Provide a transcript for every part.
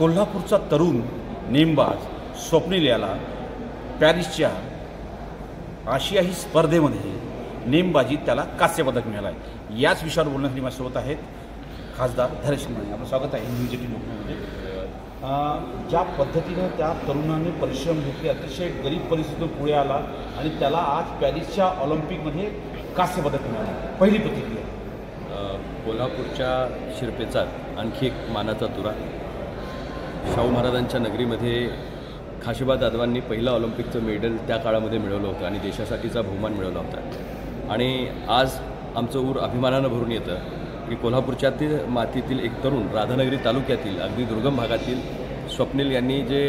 कोल्हापूरचा तरुण नेमबाज स्वप्नील याला पॅरिसच्या आशियाई स्पर्धेमध्ये नेमबाजीत त्याला कांस्यपदक मिळालं आहे याच विषयावर बोलण्यासाठी माझ्यासोबत आहेत खासदार धरेश माने आपलं स्वागत आहे न्यूज एटीन लोकमध्ये ज्या पद्धतीनं त्या तरुणाने परिश्रम घेतले अतिशय गरीब परिस्थितीतून पुढे आला आणि त्याला आज पॅरिसच्या ऑलिम्पिकमध्ये कांस्यपदक मिळालं पहिली प्रतिक्रिया. कोल्हापूरच्या शिरपेचा आणखी एक मानाचा तुरा. शाहू महाराजांच्या नगरीमध्ये खाशिबा दादवांनी पहिलं ऑलिम्पिकचं मेडल त्या काळामध्ये मिळवलं होतं आणि देशासाठीचा बहुमान मिळवला होता. आणि आज आमचं ऊर अभिमानानं भरून येतं की कोल्हापूरच्या मातीतील एक तरुण राधानगरी तालुक्यातील अगदी दुर्गम भागातील स्वप्नील यांनी जे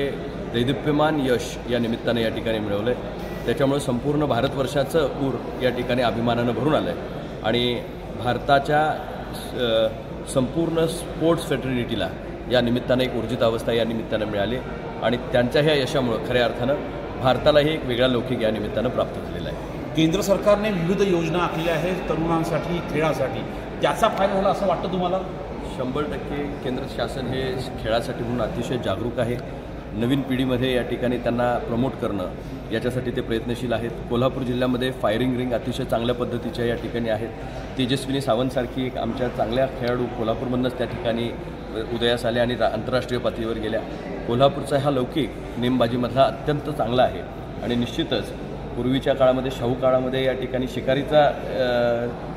दैदिप्यमान यश या निमित्तानं या ठिकाणी मिळवलं आहे त्याच्यामुळे संपूर्ण भारतवर्षाचं ऊर या ठिकाणी अभिमानानं भरून आलं आहे आणि भारताच्या स- संपूर्ण स्पोर्ट्स फेटर्निटीला या निमित्तानं एक ऊर्जित अवस्था या निमित्तानं मिळाली आणि त्यांच्या ह्या यशामुळं खऱ्या अर्थानं भारतालाही एक वेगळा लौकिक या निमित्तानं प्राप्त झालेला आहे. केंद्र सरकारने विविध योजना आखल्या आहेत तरुणांसाठी खेळासाठी. त्याचा फायदा झाला असं वाटतं तुम्हाला? शंभर टक्के केंद्र शासन हे खेळासाठी म्हणून अतिशय जागरूक आहे. नवीन पिढीमध्ये या ठिकाणी त्यांना प्रमोट करणं याच्यासाठी ते प्रयत्नशील आहेत. कोल्हापूर जिल्ह्यामध्ये फायरिंग रिंग अतिशय चांगल्या पद्धतीच्या या ठिकाणी आहेत. तेजस्विनी सावंतसारखी एक आमच्या चांगल्या खेळाडू कोल्हापूरमधूनच त्या ठिकाणी उदयास आल्या आणि आंतरराष्ट्रीय पातळीवर गेल्या. कोल्हापूरचा हा लौकिक नेमबाजीमधला अत्यंत चांगला आहे. आणि निश्चितच पूर्वीच्या काळामध्ये शाहू काळामध्ये या ठिकाणी शिकारीचा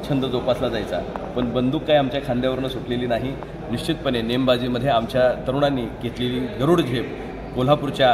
छंद जोपासला जायचा. पण बंदूक काय आमच्या खांद्यावरनं सुटलेली नाही. निश्चितपणे नेमबाजीमध्ये आमच्या तरुणांनी घेतलेली गरुड झेप कोल्हापूरच्या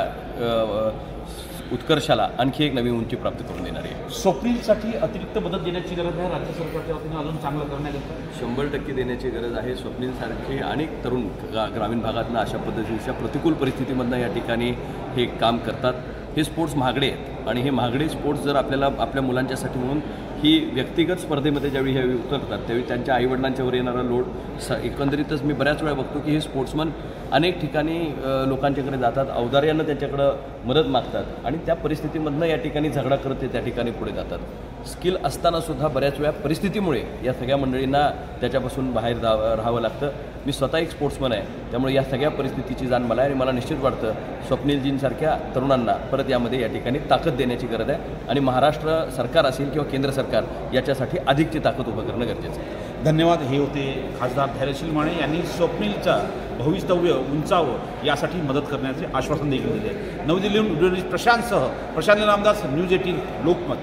उत्कर्षाला आणखी एक नवी उंची प्राप्त करून देणारी आहे. स्वप्नीलसाठी अतिरिक्त मदत देण्याची गरज आहे राज्य सरकारच्या वतीनं अजून चांगलं करण्याकरता शंभर टक्के देण्याची गरज आहे. स्वप्नीलसारखे अनेक तरुण गा ग्रामीण भागातनं अशा पद्धतीच्या प्रतिकूल परिस्थितीमधनं या ठिकाणी हे काम करतात. हे स्पोर्ट्स महागडे आहेत. आणि हे महागडे स्पोर्ट्स जर आपल्याला आपल्या मुलांच्यासाठी म्हणून ही व्यक्तिगत स्पर्धेमध्ये ज्यावेळी हे उतरतात त्यावेळी त्यांच्या आईवडिलांच्यावर येणारा लोड स एकंदरीतच मी बऱ्याच वेळा बघतो की हे स्पोर्ट्समन अनेक ठिकाणी लोकांच्याकडे जातात अवधार्यानं त्यांच्याकडं मदत मागतात आणि त्या परिस्थितीमधनं या ठिकाणी झगडा करत ते त्या ठिकाणी पुढे जातात. स्किल असतानासुद्धा बऱ्याच वेळा परिस्थितीमुळे या सगळ्या मंडळींना त्याच्यापासून बाहेर जावं राहावं लागतं. मी स्वतः एक स्पोर्ट्समन आहे. त्यामुळे या सगळ्या परिस्थितीची जाण मला आहे आणि मला निश्चित वाटतं स्वप्नीलजींसारख्या तरुणांना परत यामध्ये या ठिकाणी ताकद देण्याची गरज आहे आणि महाराष्ट्र सरकार असेल किंवा केंद्र सरकार याच्यासाठी अधिकची ताकद उभं करणं गरजेचं आहे. धन्यवाद. हे होते खासदार धैर्यशील माने यांनी स्वप्नीलचा भवितव्य उंचावं यासाठी मदत करण्याचे आश्वासन देखील दिले. नवी दिल्लीहून प्रशांतसह प्रशांत रामदास न्यूज एटीन लोकमत.